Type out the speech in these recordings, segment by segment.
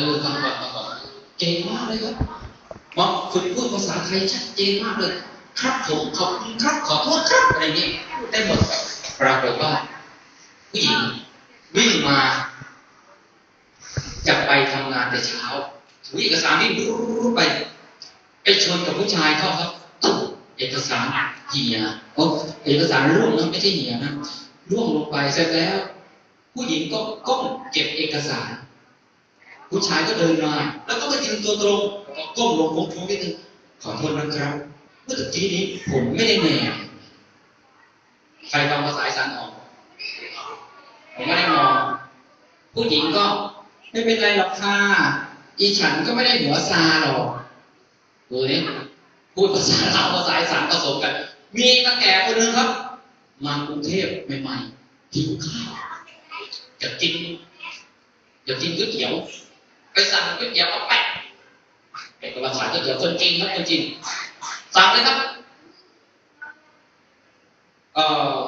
อฟังก่อนฟังก่อนเก่งมากเลยครับมาฝึกพูดภาษาไทยชัดเจนมากเลย ครับผมขอบคุณครับขอโทษครับอะไรอย่างนี้พูดได้หมดปรากฏว่าผู้หญิงวิ่งมาจะไปทำงานแต่เช้าถือเอกสารวิ่รู้ไปไปชนกับผู้ชายเขาครับตุ๊บเอกสารเหี่ยโอ้เอกสารร่วงนะไม่ใช่เหี่ยนะร่วงลงไปเสร็จแล้ว ผู้หญิงก็ก้มเก็บเอกสาร ผู้ชายก็เดินมา แล้วก็มายืนตัวตรงก็ก้มลงโค้งนิดนึงขอโทษนะครับ เมื่อตะกี้นี้ผมไม่ได้แหน่ใครฟังภาษาอีสานออกผมไม่ได้มองผู้หญิงก็ไม่เป็นไรหรอกค่ะอีฉันก็ไม่ได้หัวซาหรอกดูนี่พูดภาษาลาวภาษาอีสานผสมกัน มีตาแก่คนนึงครับ มากรุงเทพใหม่ๆหิวข้าวจะกินจะกินก๋วยเตี๋ยว สั่งก๋วยเตี๋ยวเอาแปะเป็นภาษาก๋วยเตี๋ยวคนจีนครับคนจีนสั่งเลยครับเอ่อ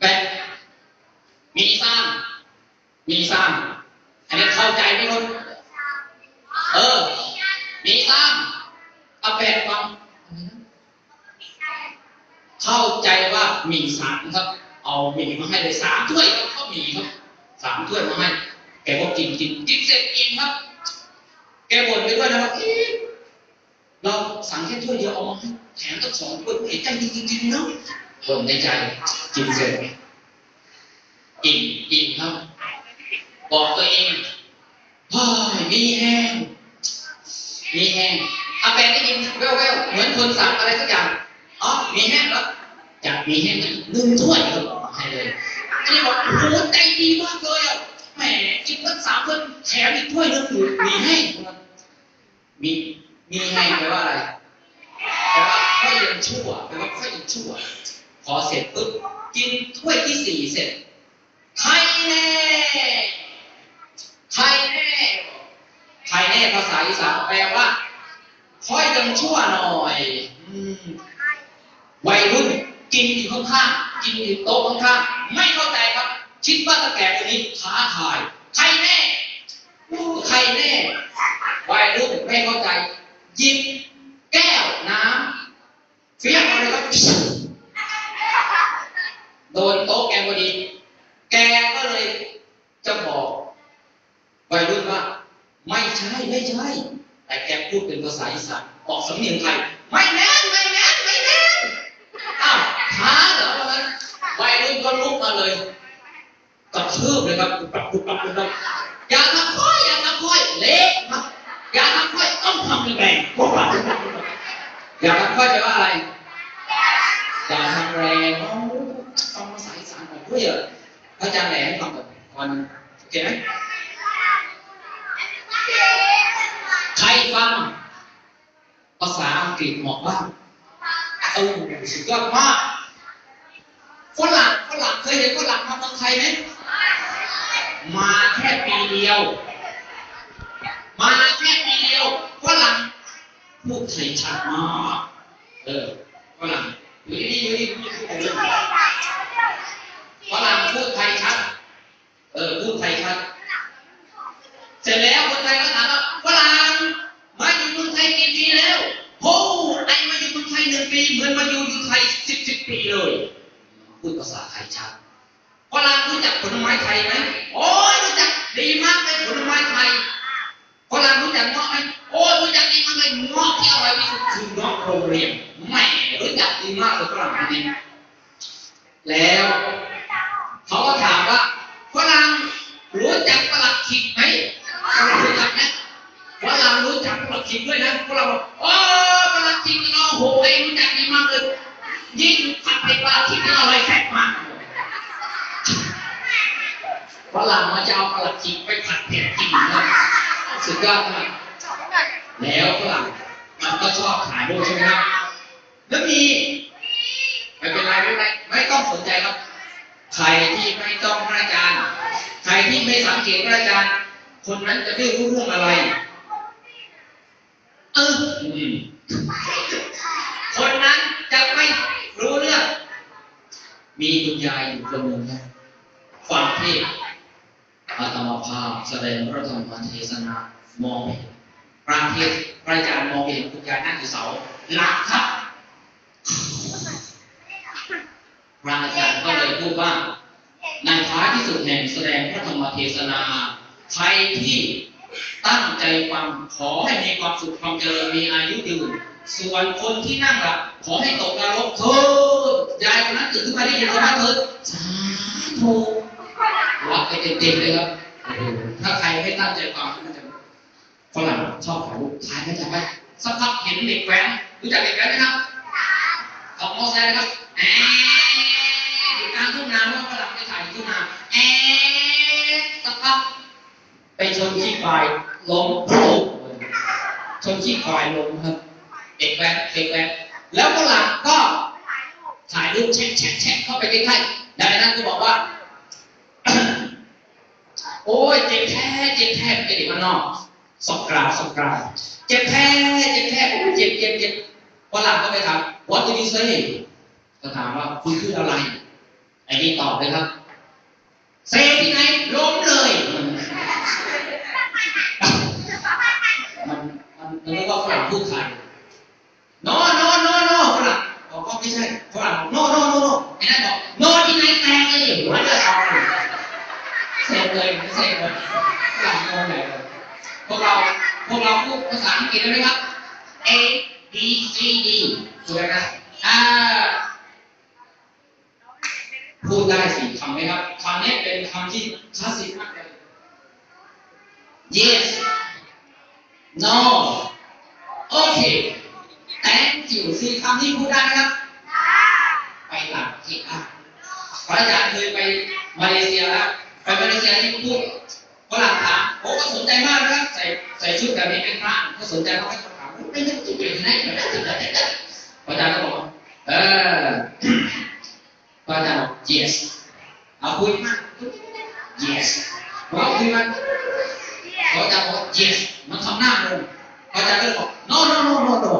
แปะมีซ่านมีซ่านอันนี้เข้าใจไหมคนเออ มีซ่านเอาแปะฟังเข้าใจว่ามีสามครับ เอาหมี่มาให้เลยสามถ้วยครับข้าหมีครับสามถ้วยมาให้ แกก็กินกินกินเสร็จอิ่มครับ แกบ่นไปด้วยนะครับเอ๊ะเราสั่งแค่ถ้วยเดียวเอามาให้แถมตั้งสองถ้วยเห็นใจจริงๆเนาะบ่นในใจกินเสร็จอิ่มอิ่มครับ บอกตัวเองเฮ้ยมีแห้งมีแห้งอาแปลได้ยินแว่วๆเหมือนคนสั่งอะไรสักอย่างอ๋อมีแห้งแล้วอยากมีแห้งหนึ่งถ้วยครับเอามาให้เลยอันนี้บอกโอ้โหใจดีมากเลยอะ แหมกินตั้งสามคนแถมอีกถ้วยหนึงอยู่มีแห้งครับมีมีแห้งแปลว่าอะไรแปลว่าค่อยยังชั่วแปลว่าค่อยยังชั่ว พอเสร็จปุ๊บกินถ้วยที่สี่เสร็จใครแน่ใครแน่ใครแน่ภาษาอีสานแปลว่าค่อยยังชั่วหน่อยอืมวัยรุ่นกินอยู่ข้างๆกินอยู่โต๊ะข้างๆไม่เข้าใจครับ คิดว่าตะแก่คนนี้ท้าทาย ใครแน่อู้ใครแน่วัยรุ่นไม่เข้าใจหยิบแก้วน้ำเฟี้ยงเอาเลยครับโดนโต๊ะแกพอดี แกก็เลยจะบอกวัยรุ่นว่า ไม่ใช่ไม่ใช่ แต่แกพูดเป็นภาษาอีสานออกสำเนียงไทย ไม่แน่ไม่แน่ไม่แน่อ้าวท้าเหรอวันนั้นวัยรุ่นก็ลุกมาเลย กระทืบเลยครับปุบปับปุบปับปุบปับอย่าทำค่อยอย่าทำค่อยเละครับอย่าทำค่อยต้องทำแรงๆปุบปับปุบปับปุบปับอย่าทำค่อยแปลว่าอะไรอย่าทำแรงโอ้ฟังภาษาอีสานของเพื่อนพระอาจารย์แหล่ให้ฟังก่อนวันโอเคไหมใครฟังภาษาอังกฤษเหมาะบ้างเออสุดยอดมากฝรั่งฝรั่งเคยเห็นฝรั่งมาเมืองไทยไหม มาแค่ปีเดียว มาแค่ปีเดียวฝรั่งพูดไทยชัดมากเออฝรั่งอยู่นี่อยู่นี่พูดไทยชัดฝรั่งพูดไทยชัด เออพูดไทยชัด เสร็จแล้วีมากเลยฝรั่งคนนี้แล้วเขาก็ถามว่าฝรั่งรู้จักประหลัดขิกไหมฝรั่งรู้จักไหมฝรั่งรู้จักประหลัดขิกด้วยนะฝรั่งบอกโอ้ประหลัดขิกเนาโหไอ้รู้จักดีมากเลยยิ่งผัดเผ็ดปลาขิกนี่อร่อยแซ่บมากฝรั่งมาจะเอาประหลัดขิกไปผัดเผ็ดกินนะสุดยอดมากแล้วฝรั่งมันก็ชอบถ่ายรูปใช่ไหมครับ แล้วมีไม่เป็นไรไม่เป็นไรไม่ต้องสนใจครับ ใครที่ไม่ต้องพระอาจารย์ ใครที่ไม่สังเกตพระอาจารย์ คนนั้นจะไม่รู้เรื่องอะไร เออคนนั้นจะไม่รู้เรื่อง มีคุณยายอยู่คนหนึ่งนะฟังเทศอาตมาภาพแสดงพระธรรมเทศนามองเห็นพระเทศพระอาจารย์มองเห็นคุณยายนั่งอยู่เสาหลับครับ พระอาจารย์ก็เลยพูดว่า ในท้ายที่ สุดแห่งแสดงพระธรรมเทศนา ใครที่ตั้งใจฟังขอให้มีความสุขความเจริญมีอายุยืนส่วนคนที่นั่งหลับขอให้ตกนรกเถิดยายคนนั้นตื่นขึ้นมาได้ยินธรรมะเถิดสาธุรับไปเต็มๆเลยครับโอ้โหถ้าใครไม่ตั้งใจฟังมันจะฝรั่งชอบถ่ายรูปถ่ายไม่ถ่ายไปสักพักเห็นเด็กแว้นรู้จักเด็กแว้นไหมครับของมอไซค์นะครับแอะอยู่กลางทุ่งนาแล้วฝรั่งไป ถ่ายทุ่งนาแอะสักพักไปชนขี้ควายล้มโผล่ชนขี้ควายล้มครับ เด็กแว้นเด็กแว้นแล้วฝรั่งก็ถ่ายรูปแชะแชะแชะเข้าไปใกล้ๆแล้วในนั้นก็บอกว่า โอ้ยเจ็บแท้เจ็บแท้เป็นเด็กมันนอกสอกกราสอกกราเจ็บแท้เจ็บแท้โอ้ยเจ็บเจ็บเจ็บฝรั่งก็ไปถาม what did you say ก็ถามว่าคุณคืออะไรไอ้นี่ตอบเลยครับ เซที่ไหนล้มเลยมันมันมันมันเรียกว่าฝรั่งพูดไทย no no no no ฝรั่งบอกว่าไม่ใช่ฝรั่งบอก no no no no ไอ้นั่นบอก no ที่ไหนแตกเลยหัวจะเอาเซฟเลยไม่เซฟเลยฝรั่งงงเลยพวกเราพวกเราพูดภาษาอังกฤษได้ไหมครับ A B C D ถูกไหมครับอ่า พูดได้สี่คำไหมครับคำนี้เป็นคำที่คลาสสิกมากเลย yes no okay thank you สี่คำที่พูดได้ครับ ไปหลักที่อะพระอาจารย์เคยไปมาเลเซียแล้วไปมาเลเซียที่พูดฝรั่งถามโอ้ก็สนใจมากนะครับใส่ใส่ชุดแบบนี้เป็นพระก็สนใจมากให้เขาถามไม่ได้จุดเป็นไหนไม่ได้จุดไหนพระอาจารย์ก็บอกเออ พระอาจารย์บอก yes เอาคุยมาก yes เราคุยมันพระอาจารย์บอก yes มันทำหน้างงพระอาจารย์ก็เลยบอก no no no no no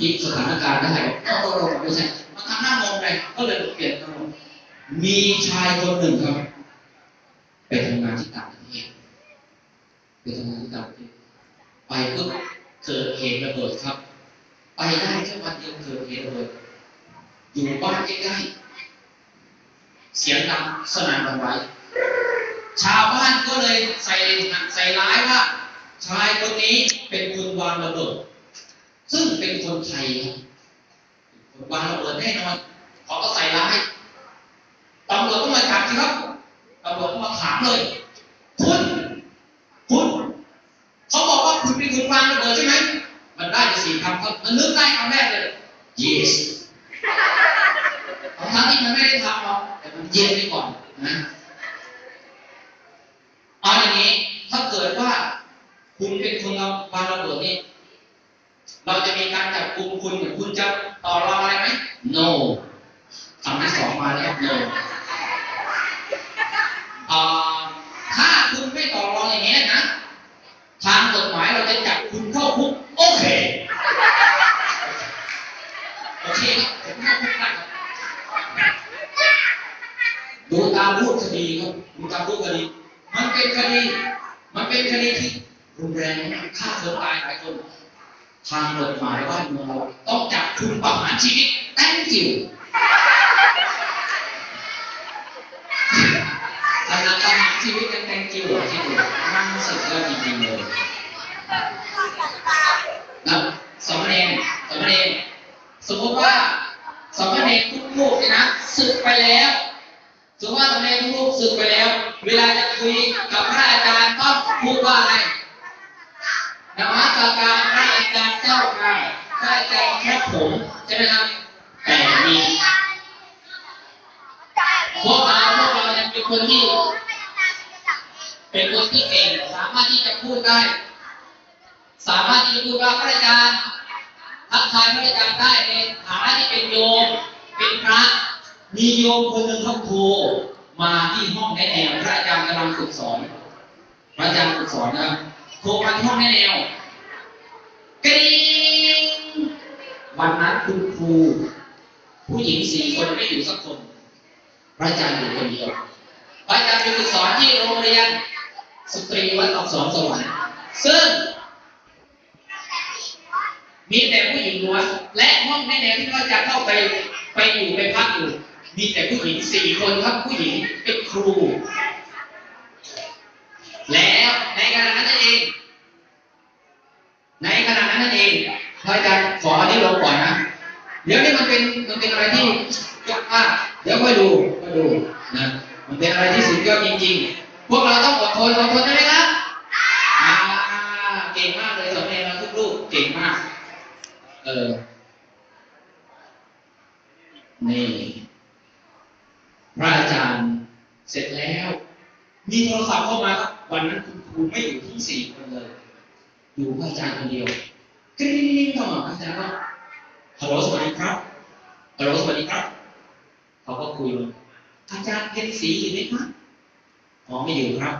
อีกสถานการณ์ได้ no no no ไม่ใช่มันทำหน้างงเลยก็เลยเปลี่ยนคำบอกมีชายคนหนึ่งครับไปทำงานที่ต่างประเทศไปทำงานที่ต่างประเทศไปปุ๊บเกิดเหตุระเบิดครับ ไปได้แค่วันเดียวเกิดเหตุระเบิดอยู่บ้านใกล้ๆ เสียงดังสนั่นหวั่นไหวชาวบ้านก็เลยใส่ใส่ร้ายว่าชายคนนี้เป็นคนวางระเบิด ซึ่งเป็นคนไทยครับคนวางระเบิดแน่นอนเขาก็ใส่ร้ายตำรวจก็มาจับสิครับตำรวจก็มาถามเลยคุณคุณเขาบอกว่าคุณเป็นคนวางระเบิดใช่ไหมมันได้สี่คำครับมันนึกได้คำแรกเลย yes ของทั้งที่มันไม่ได้ทำหรอกแต่มันเย็นไปก่อนนะเอาอย่างนี้ ถ้าเกิดว่า คุณเป็นคนเอาวางระเบิดนี่เราจะมีการจับกลุ่มคุณหรือคุณจะต่อรองอะไรไหม no คำที่สองมาแล้ว no ถ้าคุณไม่ต่อรองอย่างนี้นะทางกฎหมายเราจะจับคุณเข้าคุกโอเคโอเคครับผมเข้าคุกได้ดูตามรูปคดีครับดูตามรูปคดี มันเป็นคดี มันเป็นคดีที่ รุนแรงฆ่าคนตายหลายคนทางกฎหมายบ้าเมืองเราต้องจับคุณประหารชีวิต thank you ขนาดประหารชีวิตยัง thank you ที่ดูมันสุดยอดจริงๆเลยนะสมเณรสมเณรสมมติว่าสมเณรทุกลูกเนี่ยนะศึกไปแล้วสมมติว่าสมเณรทุกลูกศึกไปแล้ว เวลาจะคุยกับพระอาจารย์ต้องพูดว่าอะไร สการพระอาจารย์เจ้าค่ะพระอาจารย์ครับผมใช่ไหมครับ แต่มีพวกเราพวกเราเป็นคนที่ เป็นคนที่เก่งสามารถที่จะพูดได้ สามารถที่จะพูดว่าพระอาจารย์ทักทายพระอาจารย์ได้ในฐานะที่เป็นโยม เป็นพระมีโยมคนหนึ่งเขาโทรมาที่ห้องแนแนวพระอาจารย์กำลังฝึกสอนพระอาจารย์ฝึกสอนนะครับโทรมาที่ห้องแนแนว กรี๊งวันนั้นคุณครู ผู้หญิงสี่คนไม่อยู่สักคนพระอาจารย์อยู่คนเดียวพระอาจารย์ไปฝึกสอนที่โรงเรียนสตรีวัดออกสอนสวรรค์ซึ่ง มีแต่ผู้หญิงล้วนและห้องในแนวที่พระอาจารย์เข้าไปไปอยู่ไปพักอยู่มีแต่ผู้หญิงสี่คนครับผู้หญิงเป็นครู แล้วในขณะนั้นเอง ในขณะนั้นนั่น เองพระอาจารย์ขออันนี้ลงก่อนนะ เดี๋ยวนี้มันเป็นมันเป็นอะไรที่ยากมากเดี๋ยวค่อยดูค่อยดูนะ มันเป็นอะไรที่สุดยอดจริงๆ พวกเราต้องอดทนอดทนได้ไหมครับอ่เก่งมากเลยสอนเองเราทุกลูกเก่งมาก เออ นี่ พระอาจารย์เสร็จแล้ว มีโทรศัพท์เข้ามาครับวันนั้นคุณครูไม่อยู่ทั้งสี่คนเลย อยู่พระอาจารย์คนเดียว กริ๊งเข้ามาพระอาจารย์ก็ฮัลโหลสวัสดีครับฮัลโหลสวัสดีครับ เขาก็คุยเลยอาจารย์เพนสีอยู่ไหมครับอ๋อไม่อยู่ครับ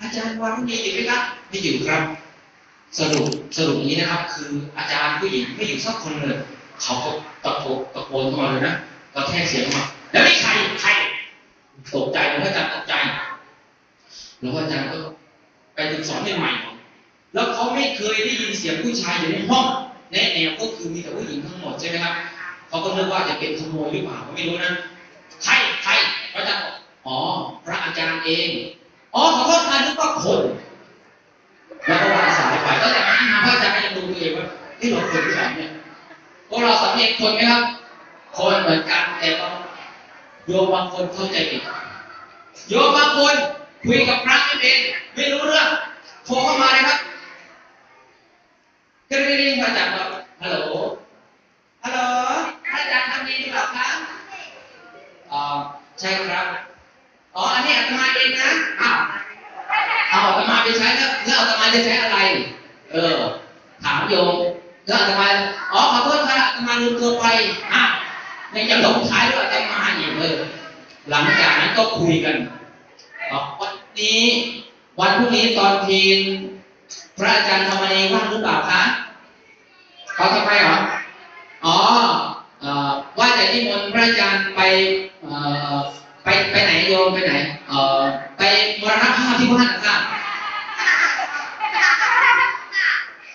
อาจารย์วางมีอยู่ไหมครับไม่อยู่ครับ สรุปสรุปอย่างนี้นะครับ คืออาจารย์ผู้หญิงไม่อยู่สักคนเลยเขาก็ตะโกนตะโกนเข้ามาเลยนะกระแทกเสียงเข้ามาแล้วนี่ใครใครตกใจหลวงพ่ออาจารย์ตกใจหลวงพ่ออาจารย์ก็ไปฝึกสอนใหม่ๆ แล้วเขาไม่เคยได้ยินเสียงผู้ชายอยู่ในห้องแนะแนวก็คือมีแต่ผู้หญิงทั้งหมดใช่ไหมครับเขาก็นึกว่าจะเป็นขโมยหรือเปล่าก็ไม่รู้นะใครใครพระอาจารย์บอกอ๋อ พระอาจารย์เองอ๋อขอโทษค่ะนึกว่าคน แล้วก็วางสายไปก็แต่นั้นมาพระอาจารย์ยังดูตัวเองว่าที่เราคนหรือเปล่าเนี่ยพวกเราสำเนียงคนไหมครับ คนเหมือนกันแต่บาโยมบางคนเข้าใจผิดโยมบางคนคุยกับพระไม่เป็นไม่รู้เรื่องโทรเข้ามาเลยครับ กริ๊งพระอาจารย์บอกฮัลโหล ฮัลโหลพระอาจารย์ทำดีหรือเปล่าครับอ่าใช่ครับ อ๋อ อันนี้อาตมาเองนะ อ้าวเอาอาตมาไปใช้แล้วแล้วอาตมาจะใช้อะไร เออ ถามโยมแล้วอาตมา อ๋อ ขอโทษค่ะอาตมาลืมตัวไปอะยังจะหลงท้ายด้วยอาตมาอีกเลยหลังจากนั้นก็คุยกันอ๋อวันนี้วันพรุ่งนี้ตอนเพลนพระอาจารย์ธรรมนีว่างหรือเปล่าคะเขาทำไมเหรอ อ๋อว่าจะนิมนต์พระอาจารย์ไปไปไปไหนโยมไปไหน เออไปมรณภาพที่บ้านนะครับ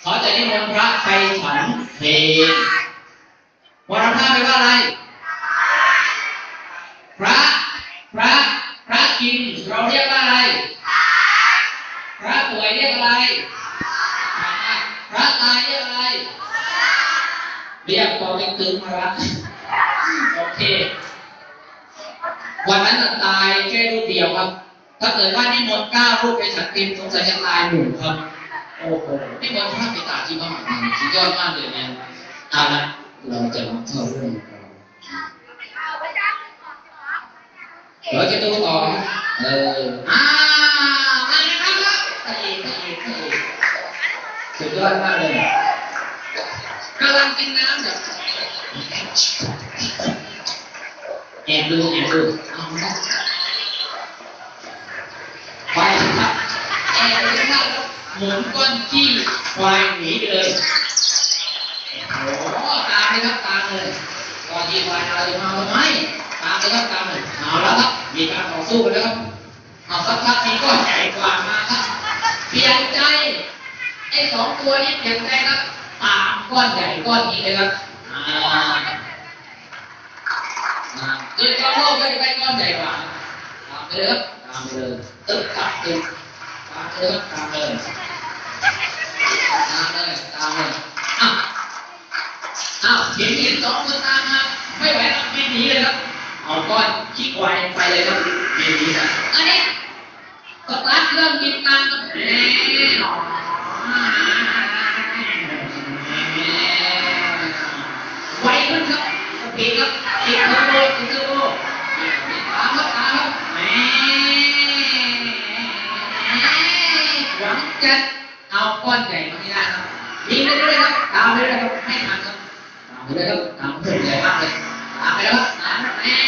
เขาจะนิมนต์พระไปฉันเพลงมรณภาพแปลว่าอะไร พระ พระ พระกินเราเรียกว่าอะไร พระป่วยเรียกอะไร พระตายเรียกอะไร เรียกตัวเป็นตึงมาละโอเค วันนั้นตายแค่รูปเดียวครับ ถ้าเกิดว่านิมนต์ก้ารูปไปฉันเต็มสงสัยจะตายหมู่ครับ โอ้โหนิมนพระไปตาที่บ้านสุดยอดมากเลยเนี่ยเอาละเราจะมาเข้าเรื่องเราจะดูต่อ เอออ่ามาเลยครับครับพระเอเออสุดยอดมากเลยำลังกินน้ำแบบแอบดูแอบดูเอาละไปครับแอบดูครับหมุนก้นขี้ควายหนีไปเลยโอ้ตามเลยครับตามเลยก้อนขี้ควายเราจะมาทำไมตามเลยครับตามเลยเอาแล้วครับมีการต่อสู้กันแล้วครับเอาสักพักมีก้อนใหญ่กว่ามาครับเปลี่ยนใจไอ้สองตัวนี้เปลี่ยนใจครับตาม ก้อนใหญ่ก้อนนี้เลยครับอ่าอ่าเกิดความโลภก็จะได้ก้อนใหญ่กว่าตามไปเลยครับตามไปเลยตึ๊บตับตึ๊บตามไปเลยครับตามเลยตามเลยตามเลยอ้าวอ้าวเห็นเห็นสองคนตามมาไม่ไหวแล้วบินหนีเลยครับเอาก้อนขี้ควายไปเลยครับบินหนีนะอันนี้สตาร์ทเครื่องกินตามครับแหมไวขึ้นครับ ปีดครับติดเทอร์โติดเทอร์โบตามครับตามครับแม่หวังจะเอาก้อนใหญ่มาให้ได้ครับยิงไปเรื่อยๆครับตามไปเรื่อยๆครับให้ทันครับตามไปเลยครับตามเพื่อนใหญ่มากเลยตามไปแล้วครับตามแน่